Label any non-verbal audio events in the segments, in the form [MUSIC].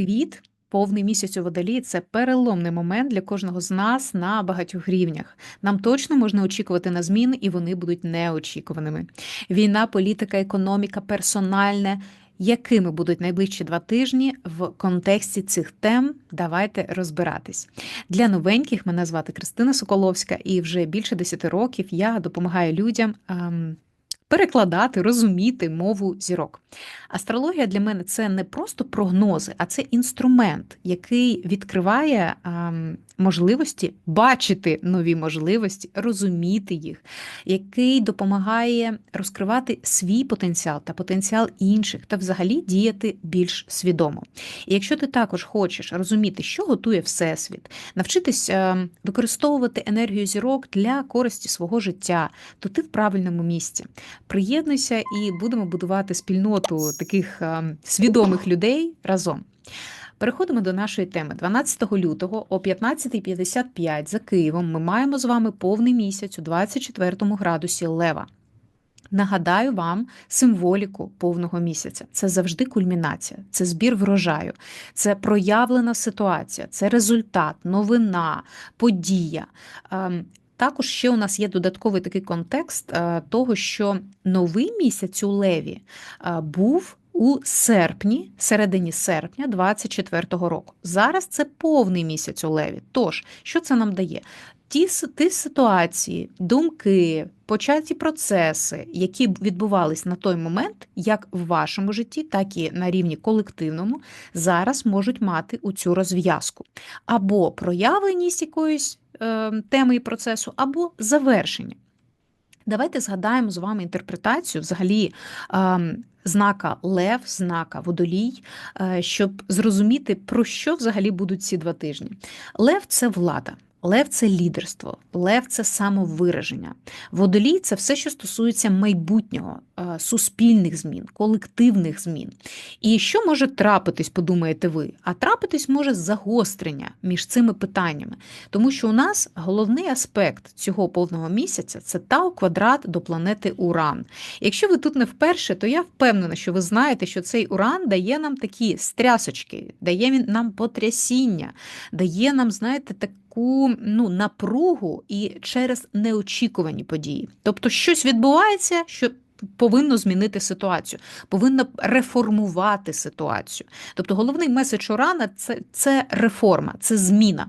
Привіт! Повний місяць у водолії це переломний момент для кожного з нас на багатьох рівнях. Нам точно можна очікувати на зміни, і вони будуть неочікуваними. Війна, політика, економіка, персональне. Якими будуть найближчі два тижні в контексті цих тем? Давайте розбиратись. Для новеньких мене звати Кристина Соколовська, і вже більше 10 років я допомагаю людям. Ем, перекладати, розуміти мову зірок. Астрологія для мене це не просто прогнози, а це інструмент, який відкриває а, можливості бачити нові можливості, розуміти їх, який допомагає розкривати свій потенціал та потенціал інших, та взагалі діяти більш свідомо. І якщо ти також хочеш розуміти, що готує Всесвіт, навчитись а, використовувати енергію зірок для користі свого життя, то ти в правильному місці. Приєднуйся і будемо будувати спільноту таких свідомих людей разом. Переходимо до нашої теми. 12 лютого о 15.55 за Києвом ми маємо з вами повний місяць у 24 градусі Лева. Нагадаю вам символіку повного місяця. Це завжди кульмінація, це збір врожаю, це проявлена ситуація, це результат, новина, подія. Також ще у нас є додатковий такий контекст е, того, що новий місяць у Леві е, був у серпні, середині серпня 24-го року. Зараз це повний місяць у Леві. Тож, що це нам дає? Ті, ті ситуації, думки, початі процеси, які відбувались на той момент, як в вашому житті, так і на рівні колективному, зараз можуть мати у цю розв'язку або проявленість якоїсь теми і процесу, або завершення. Давайте згадаємо з вами інтерпретацію взагалі ем, знака Лев, знака Водолій, е, щоб зрозуміти, про що взагалі будуть ці два тижні. Лев це влада. Лев це лідерство, лев це самовираження. Водолій це все, що стосується майбутнього, е, суспільних змін, колективних змін. І що може трапитись, подумаєте ви? А трапитись може загострення між цими питаннями. Тому що у нас головний аспект цього повного місяця це Тау квадрат до планети Уран. Якщо ви тут не вперше, то я впевнена, що ви знаєте, що цей Уран дає нам такі стрясочки, дає нам потрясіння, дає нам, знаєте, так таку ну, напругу і через неочікувані події. Тобто, щось відбувається, що повинно змінити ситуацію, повинно реформувати ситуацію. Тобто, головний меседж Урана це, це реформа, це зміна.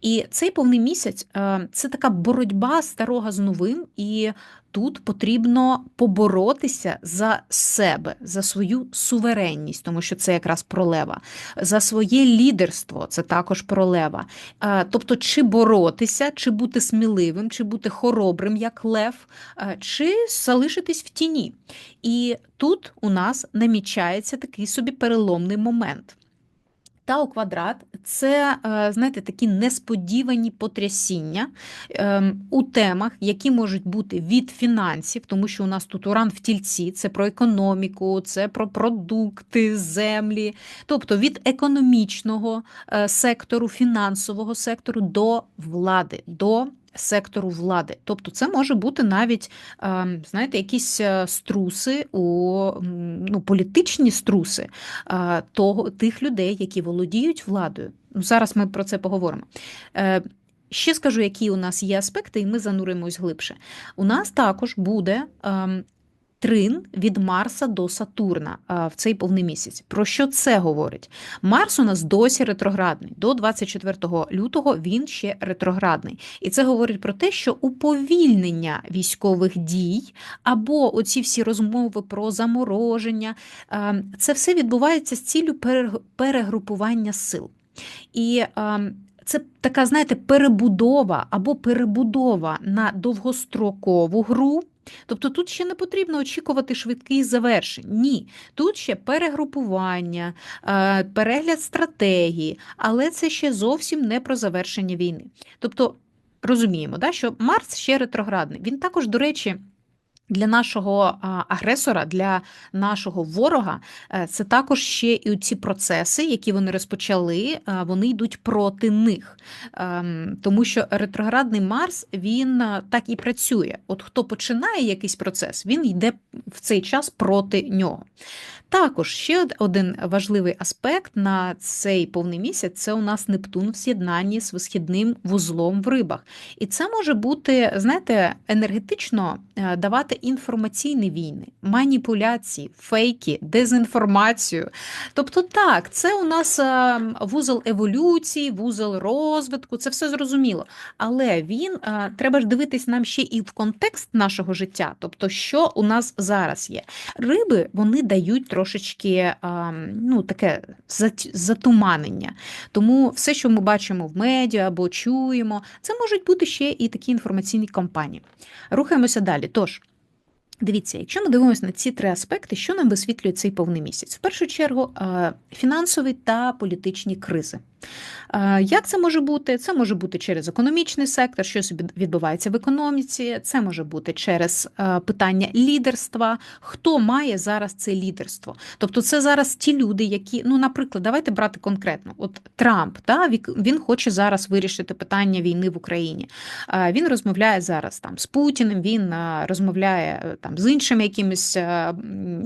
І цей повний місяць е, це така боротьба старого з новим, і тут потрібно поборотися за себе, за свою суверенність, тому що це якраз пролева, за своє лідерство це також пролева. Е, тобто, чи боротися, чи бути сміливим, чи бути хоробрим, як лев, е, чи залишитись в тіні. І тут у нас намічається такий собі переломний момент. Тау квадрат це, е, знаєте, такі несподівані потрясіння ем, у темах, які можуть бути від фінансів, тому що у нас тут уран в тільці, це про економіку, це про продукти, землі, тобто від економічного е, сектору, фінансового сектору до влади, до сектору влади. Тобто, це може бути навіть, ем, знаєте, якісь е, струси у ну, політичні струси е, того, тих людей, які володіють владою. Ну, Зараз ми про це поговоримо. Е, ще скажу, які у нас є аспекти, і ми зануримось глибше. У нас також буде ем, трин від Марса до Сатурна в цей повний місяць. Про що це говорить? Марс у нас досі ретроградний. До 24 лютого він ще ретроградний. І це говорить про те, що уповільнення військових дій або оці всі розмови про замороження, це все відбувається з ціллю перегрупування сил. І це така, знаєте, перебудова або перебудова на довгострокову гру. Тобто тут ще не потрібно очікувати швидких завершень. Ні, тут ще перегрупування, е, перегляд стратегії, але це ще зовсім не про завершення війни. Тобто розуміємо, да, що Марс ще ретроградний. Він також, до речі, для нашого агресора, для нашого ворога, е, це також ще і ці процеси, які вони розпочали, е, вони йдуть проти них. Ем, тому що ретроградний Марс він е, так і працює. От хто починає якийсь процес, він йде в цей час проти нього. Також ще один важливий аспект на цей повний місяць це у нас Нептун в з'єднанні з висхідним вузлом в рибах. І це може бути, знаєте, енергетично е, давати інформаційні війни, маніпуляції, фейки, дезінформацію. Тобто, так, це у нас е, вузол еволюції, вузол розвитку, це все зрозуміло. Але він е, треба ж дивитись нам ще і в контекст нашого життя, тобто, що у нас зараз є. Риби вони дають трошечки ну, таке затуманення. Тому все, що ми бачимо в медіа або чуємо, це можуть бути ще і такі інформаційні кампанії. Рухаємося далі. Тож. Дивіться, якщо ми дивимося на ці три аспекти, що нам висвітлює цей повний місяць? В першу чергу фінансові та політичні кризи. Як це може бути? Це може бути через економічний сектор, що собі відбувається в економіці, це може бути через питання лідерства. Хто має зараз це лідерство? Тобто, це зараз ті люди, які, ну, наприклад, давайте брати конкретно, от Трамп, та, він хоче зараз вирішити питання війни в Україні. Він розмовляє зараз там з Путіним, він розмовляє е, там з іншими якимись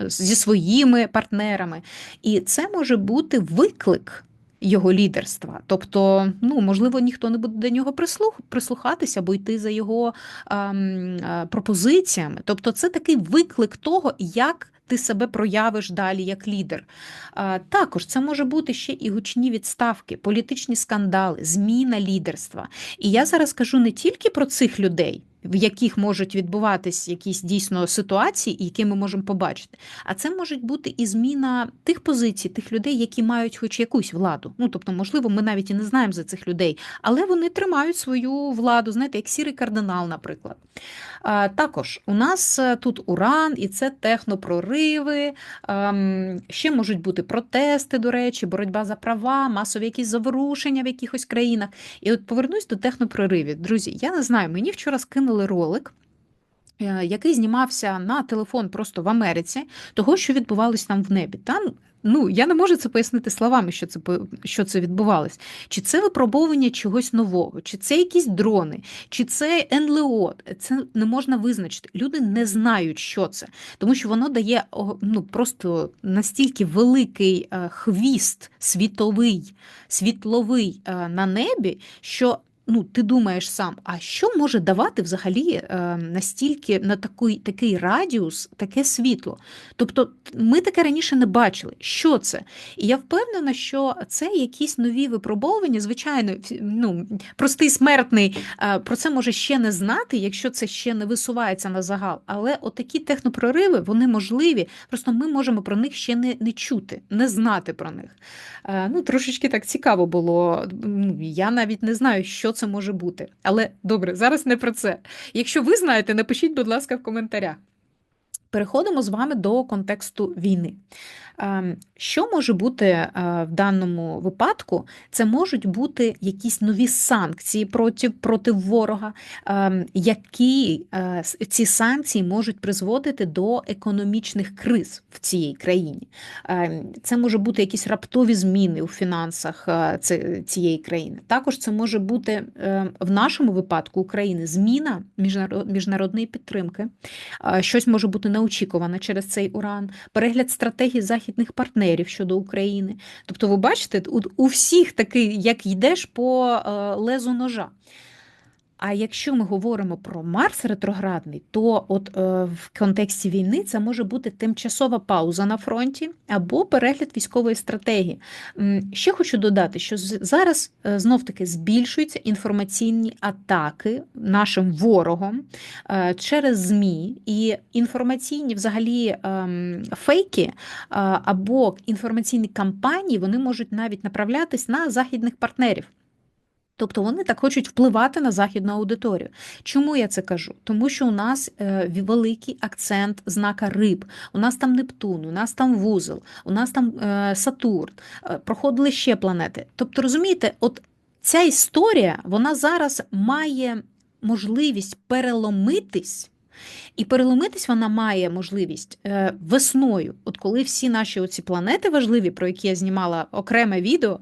зі своїми партнерами. І це може бути виклик його лідерства. Тобто, ну можливо, ніхто не буде до нього прислух, прислухатися або йти за його ем, пропозиціями. Тобто, це такий виклик того, як. Ти себе проявиш далі як лідер. А, Також це може бути ще і гучні відставки, політичні скандали, зміна лідерства. І я зараз кажу не тільки про цих людей в яких можуть відбуватись якісь дійсно ситуації, які ми можемо побачити. А це може бути і зміна тих позицій, тих людей, які мають хоч якусь владу. Ну тобто, можливо, ми навіть і не знаємо за цих людей, але вони тримають свою владу, знаєте, як сірий кардинал, наприклад. Також у нас е, тут уран, і це технопрориви, ем, ще можуть бути протести, до речі, боротьба за права, масові якісь заворушення в якихось країнах. І от повернусь до технопроривів. Друзі, я не знаю, мені вчора скинули ролик. Е, який знімався на телефон просто в Америці, того, що відбувалось там в небі. Там ну я не можу це пояснити словами, що це що це відбувалось. Чи це випробовування чогось нового, чи це якісь дрони, чи це НЛО. Це не можна визначити. Люди не знають, що це, тому що воно дає ну просто настільки великий е, хвіст світовий, світловий е, на небі, що ну, ти думаєш сам, а що може давати взагалі е, настільки на такий такий радіус, таке світло? Тобто ми таке раніше не бачили. Що це? І я впевнена, що це якісь нові випробовування. Звичайно, ну, простий смертний е, про це може ще не знати, якщо це ще не висувається на загал. Але отакі технопрориви вони можливі. Просто ми можемо про них ще не не чути, не знати про них. Е, ну, Трошечки так цікаво було. Я навіть не знаю, що це може бути. Але добре, зараз не про це. Якщо ви знаєте, напишіть, будь ласка, в коментарях. Переходимо з вами до контексту війни. Ем, що може бути е, в даному випадку? Це можуть бути якісь нові санкції проти проти ворога, ем, які е, ці санкції можуть призводити до економічних криз в цій країні. Ем, це може бути якісь раптові зміни у фінансах е, цієї країни. Також це може бути в нашому випадку України зміна міжнародної підтримки, щось може бути неочікуване через цей уран, перегляд стратегії західних партнерів щодо України. Тобто, ви бачите, у, у всіх такий, як йдеш по е, лезу ножа. А якщо ми говоримо про Марс ретроградний, то от е, в контексті війни це може бути тимчасова пауза на фронті або перегляд військової стратегії. Ще хочу додати, що зараз е, знов-таки збільшуються інформаційні атаки нашим ворогом е, через ЗМІ і інформаційні взагалі е, фейки е, або інформаційні кампанії вони можуть навіть направлятись на західних партнерів. Тобто вони так хочуть впливати на західну аудиторію. Чому я це кажу? Тому що у нас е, великий акцент знака риб, у нас там Нептун, у нас там вузол, у нас там е, Сатурн, е, проходили ще планети. Тобто, розумієте, от ця історія вона зараз має можливість переломитись І переломитись вона має можливість е, весною, от коли всі наші оці планети важливі, про які я знімала окреме відео,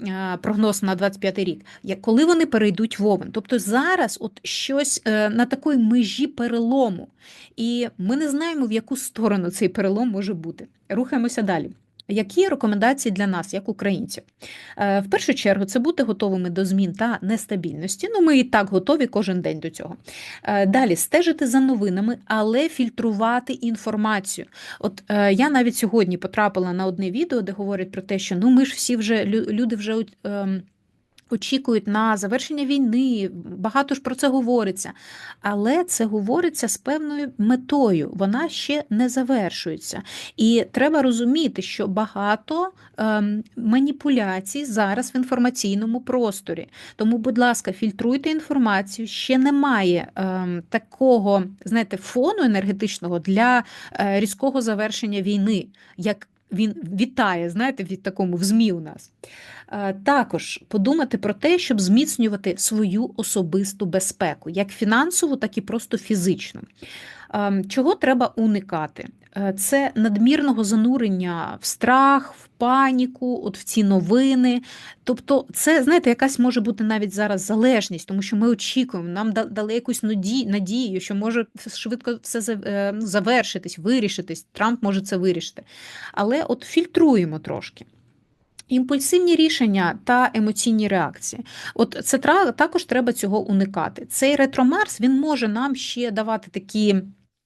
е, прогноз на 25 рік, коли вони перейдуть в овен. Тобто зараз от щось е, на такої межі перелому. І ми не знаємо, в яку сторону цей перелом може бути. Рухаємося далі. Які рекомендації для нас, як українців? Е, в першу чергу, це бути готовими до змін та нестабільності. Ну, ми і так готові кожен день до цього. Е, далі стежити за новинами, але фільтрувати інформацію. От е, я навіть сьогодні потрапила на одне відео, де говорять про те, що ну ми ж всі вже люди вже. Ем, очікують на завершення війни, багато ж про це говориться. Але це говориться з певною метою, вона ще не завершується. І треба розуміти, що багато ем, маніпуляцій зараз в інформаційному просторі. Тому, будь ласка, фільтруйте інформацію. Ще немає ем, такого, знаєте, фону енергетичного для е, різкого завершення війни. як він вітає, знаєте, від такому в ЗМІ у нас. Також подумати про те, щоб зміцнювати свою особисту безпеку, як фінансову, так і просто фізичну. Чого треба уникати? Е, це надмірного занурення в страх, в паніку, от в ці новини. Тобто, це, знаєте, якась може бути навіть зараз залежність, тому що ми очікуємо, нам дали якусь надію, що може швидко все е, завершитись, вирішитись. Трамп може це вирішити. Але от фільтруємо трошки. Імпульсивні рішення та емоційні реакції. От це також треба цього уникати. Цей ретромарс він може нам ще давати такі.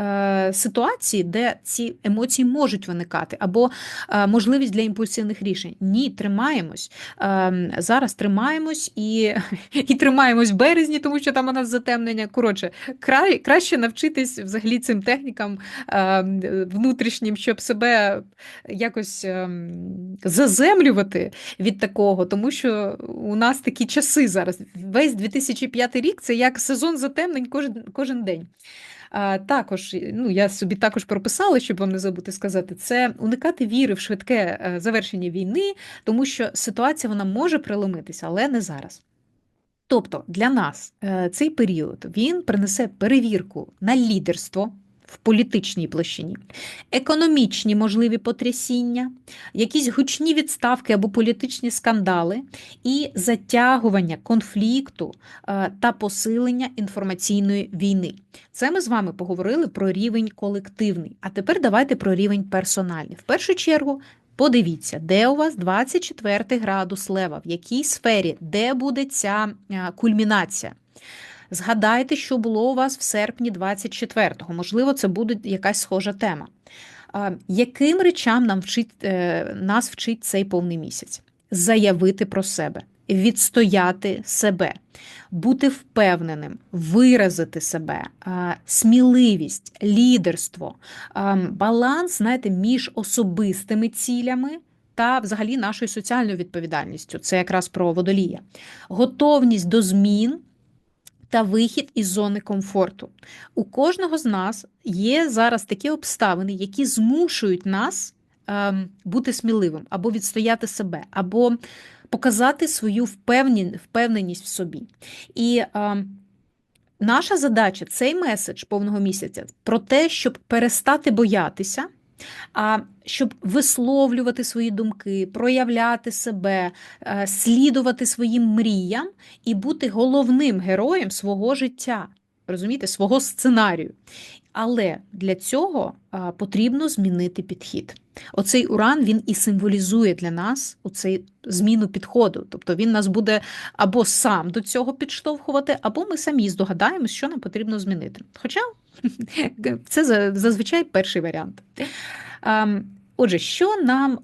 Е, ситуації, де ці емоції можуть виникати, або е, можливість для імпульсивних рішень. Ні, тримаємось. Ем, зараз тримаємось і [LAUGHS] і тримаємось в березні, тому що там у нас затемнення. Коротше, край, краще навчитись взагалі цим технікам внутрішнім, щоб себе якось ем, заземлювати від такого, тому що у нас такі часи зараз. Весь 2005 рік це як сезон затемнень кожен, кожен день. Також ну я собі також прописала, щоб вам не забути сказати, це уникати віри в швидке е, завершення війни, тому що ситуація вона може приломитися, але не зараз. Тобто для нас е, цей період він принесе перевірку на лідерство в політичній площині, економічні можливі потрясіння, якісь гучні відставки або політичні скандали, і затягування конфлікту е, та посилення інформаційної війни. Це ми з вами поговорили про рівень колективний. А тепер давайте про рівень персональний. В першу чергу. Подивіться, де у вас 24 градус лева, в якій сфері, де буде ця е, кульмінація. Згадайте, що було у вас в серпні 24-го. Можливо, це буде якась схожа тема. Яким речам нам вчить, е, нас вчить цей повний місяць? Заявити про себе, відстояти себе, бути впевненим, виразити себе, сміливість, лідерство, баланс знаєте, між особистими цілями. Та взагалі нашою соціальною відповідальністю це якраз про водолія, готовність до змін та вихід із зони комфорту. У кожного з нас є зараз такі обставини, які змушують нас е, бути сміливим або відстояти себе, або показати свою впевненість в собі. І е, наша задача цей меседж повного місяця про те, щоб перестати боятися а щоб висловлювати свої думки, проявляти себе, е, слідувати своїм мріям і бути головним героєм свого життя, розумієте, свого сценарію. Але для цього потрібно змінити підхід. Оцей уран він і символізує для нас оцей зміну підходу. Тобто він нас буде або сам до цього підштовхувати, або ми самі здогадаємось, що нам потрібно змінити. Хоча це зазвичай перший варіант. Отже, що нам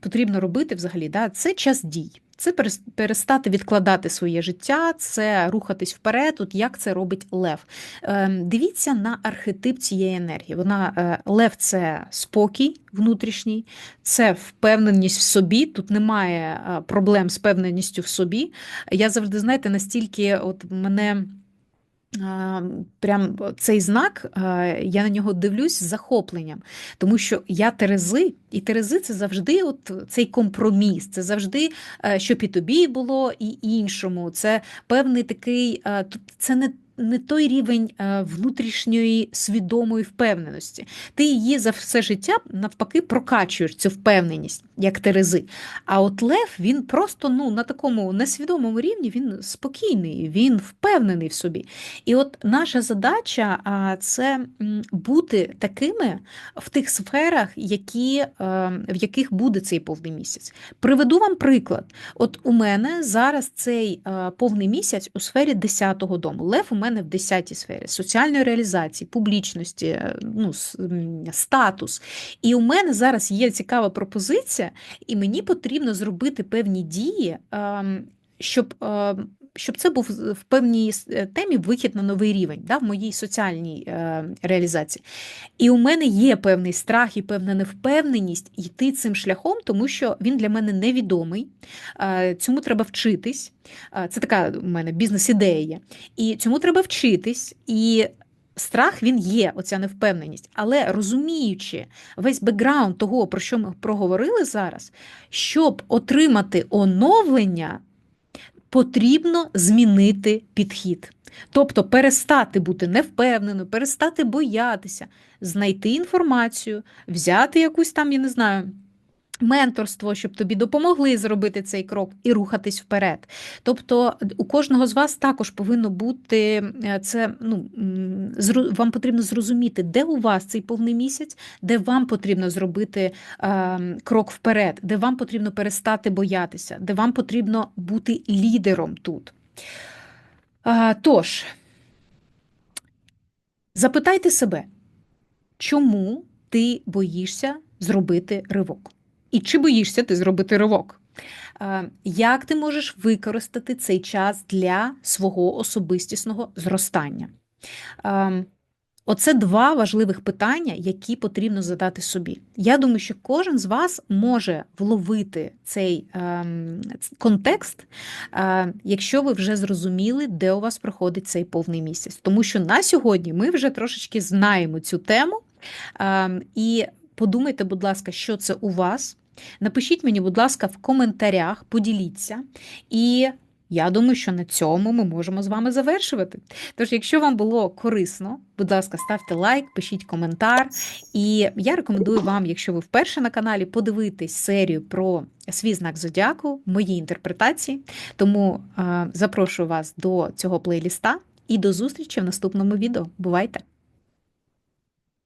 потрібно робити взагалі? Це час дій. Це перестати відкладати своє життя, це рухатись вперед. От як це робить Лев. Ем, дивіться на архетип цієї енергії. Вона е, Лев це спокій внутрішній, це впевненість в собі. Тут немає е, проблем з впевненістю в собі. Я завжди, знаєте, настільки от мене. Прям цей знак, я на нього дивлюсь з захопленням, тому що я Терези, і Терези це завжди от цей компроміс, це завжди, е, щоб і тобі було, і іншому. Це певний такий, це не не той рівень е, внутрішньої свідомої впевненості. Ти її за все життя навпаки прокачуєш цю впевненість, як Терези. А от Лев він просто ну, на такому несвідомому рівні він спокійний, він впевнений в собі. І от наша задача це бути такими в тих сферах, які, е, в яких буде цей повний місяць. Приведу вам приклад. От у мене зараз цей е, повний місяць у сфері 10-го дому. Лев у мене в 10-й сфері соціальної реалізації, публічності, е, ну, статус. І у мене зараз є цікава пропозиція, і мені потрібно зробити певні дії, ем, щоб. Щоб це був в певній е, темі вихід на новий рівень да, в моїй соціальній е, реалізації. І у мене є певний страх і певна невпевненість йти цим шляхом, тому що він для мене невідомий. Е, Цьому треба вчитись. Е, Це така у мене бізнес-ідея. І цьому треба вчитись. І страх він є, оця невпевненість. Але розуміючи весь бекграунд того, про що ми проговорили зараз, щоб отримати оновлення, потрібно змінити підхід. Тобто перестати бути невпевненою, перестати боятися, знайти інформацію, взяти якусь там, я не знаю, менторство, щоб тобі допомогли зробити цей крок і рухатись вперед. Тобто у кожного з вас також повинно бути е, це. Ну вам потрібно зрозуміти, де у вас цей повний місяць, де вам потрібно зробити е, крок вперед, де вам потрібно перестати боятися, де вам потрібно бути лідером тут. А, тож, запитайте себе, чому ти боїшся зробити ривок? І чи боїшся ти зробити ривок? Е, Як ти можеш використати цей час для свого особистісного зростання? Е, Оце два важливих питання, які потрібно задати собі. Я думаю, що кожен з вас може вловити цей ем, контекст, е, якщо ви вже зрозуміли, де у вас проходить цей повний місяць. Тому що на сьогодні ми вже трошечки знаємо цю тему. Ем, і подумайте, будь ласка, що це у вас. Напишіть мені, будь ласка, в коментарях, поділіться. І я думаю, що на цьому ми можемо з вами завершувати. Тож, якщо вам було корисно, будь ласка, ставте лайк, пишіть коментар. І я рекомендую вам, якщо ви вперше на каналі, подивитись серію про свій знак зодіаку, мої інтерпретації. Тому е, запрошую вас до цього плейліста і до зустрічі в наступному відео. Бувайте!